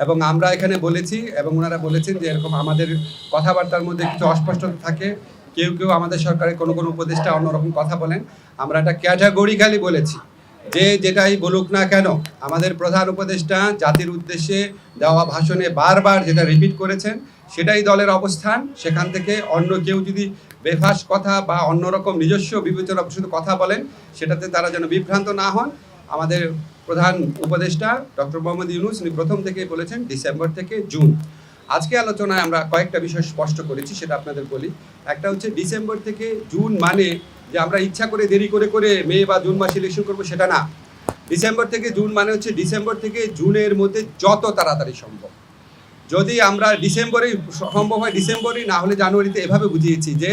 এবং আমরা এখানে বলেছি এবং ওনারা বলেছেন যে এরকম আমাদের কথাবার্তার মধ্যে কিছু অস্পষ্টতা থাকে। কেউ কেউ আমাদের সরকারের কোনো কোনো উপদেষ্টা অন্যরকম কথা বলেন। আমরা এটা ক্যাটাগরিক্যালি বলেছি যে যেটাই বলুক না কেন, আমাদের প্রধান উপদেষ্টা জাতির উদ্দেশ্যে দেওয়া ভাষণে বারবার যেটা রিপিট করেছেন, সেটাই দলের অবস্থান। সেখান থেকে অন্য কেউ যদি বেফাস কথা বা অন্যরকম নিজস্ব বিবেচনা শুধু কথা বলেন, সেটাতে তারা যেন বিভ্রান্ত না হন। আমাদের প্রধান উপদেষ্টা ডক্টর মোহাম্মদ ইউনুস, উনি প্রথম থেকেই বলেছেন ডিসেম্বর থেকে জুন। আজকে আলোচনায় আমরা কয়েকটা বিষয় স্পষ্ট করেছি, সেটা আপনাদের বলি। একটা হচ্ছে ডিসেম্বর থেকে জুন মানে যে আমরা ইচ্ছা করে দেরি করে করে মে বা জুন মাসে ইলেকশন করব, সেটা না। ডিসেম্বর থেকে জুন মানে হচ্ছে ডিসেম্বর থেকে জুনের মধ্যে যত তাড়াতাড়ি সম্ভব। যদি আমরা ডিসেম্বরেই সম্ভব হয়, ডিসেম্বরই না হলে জানুয়ারিতে এভাবে বুঝিয়েছি যে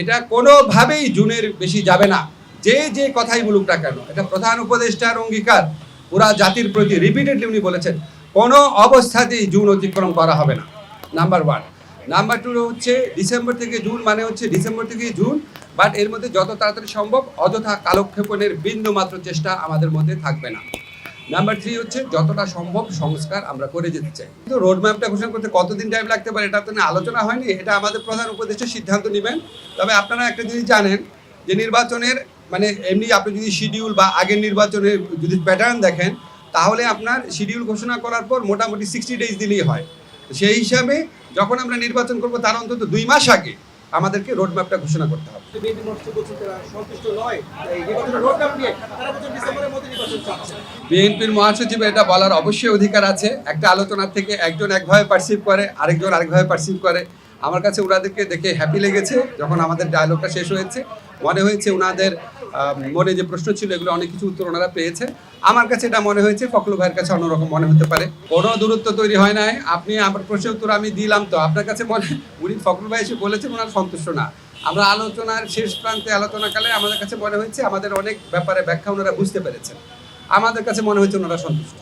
এটা কোনোভাবেই জুনের বেশি যাবে না। যে যে কথাই বলুক না কেন, এটা প্রধান উপদেষ্টার অঙ্গীকার, পুরা জাতির প্রতি রিপিটেডলি উনি বলেছেন, কোনো অবস্থাতেই জুন অতিক্রম করা হবে না। নাম্বার ওয়ান নাম্বার টু হচ্ছে ডিসেম্বর থেকে জুন মানে হচ্ছে ডিসেম্বর থেকে জুন বাট এর মধ্যে যত তাড়াতাড়ি সম্ভব অযথা কালক্ষেপণের বিন্দু মাত্র চেষ্টা আমাদের মধ্যে থাকবে না। নাম্বার থ্রি হচ্ছে যতটা সম্ভব সংস্কার আমরা করে যেতে চাই। কিন্তু রোড ম্যাপটা ঘোষণা করতে কতদিন টাইম লাগতে পারে এটা তো নিয়ে আলোচনা হয়নি, এটা আমাদের প্রধান উপদেষ্টা সিদ্ধান্ত নেবেন। তবে আপনারা একটা জিনিস জানেন যে নির্বাচনের মানে এমনি আপনি যদি শিডিউল বা আগের নির্বাচনের যদি প্যাটার্ন দেখেন, তাহলে আপনার শিডিউল ঘোষণা করার পর মোটামুটি সিক্সটি ডেজ দিলেই হয়। সেই হিসাবে যখন আমরা নির্বাচন করব তার অন্তত দুই মাস আগে আমাদেরকে রোডম্যাপটা ঘোষণা করতে হবে। বিএনপির মহাসচিব এটা বলার অবশ্যই অধিকার আছে। একটা আলোচনা থেকে একজন একভাবে পার্সিভ করে আরেকজন আরেকভাবে পার্সিভ করে। আমার কাছে ওনাদেরকে দেখে হ্যাপি লেগেছে যখন আমাদের ডায়লগটা শেষ হয়েছে। মনে হয়েছে ওনাদের মনে যে প্রশ্ন ছিল, এগুলো অনেক কিছু উত্তর ওনারা পেয়েছে। আমার কাছে এটা মনে হয়েছে, ফখরুল ভাইয়ের কাছে অন্যরকম মনে হতে পারে। কোনো দূরত্ব তৈরি হয় নাই। আপনি আমার প্রশ্নের উত্তর আমি দিলাম তো। আপনার কাছে মনে, উনি ফখরুল ভাই এসে বলেছেন ওনার সন্তুষ্ট না। আমরা আলোচনার শেষ প্রান্তে আলোচনাকালে আমাদের কাছে মনে হয়েছে, আমাদের অনেক ব্যাপারে ব্যাখ্যা ওনারা বুঝতে পেরেছেন। আমাদের কাছে মনে হয়েছে ওনারা সন্তুষ্ট।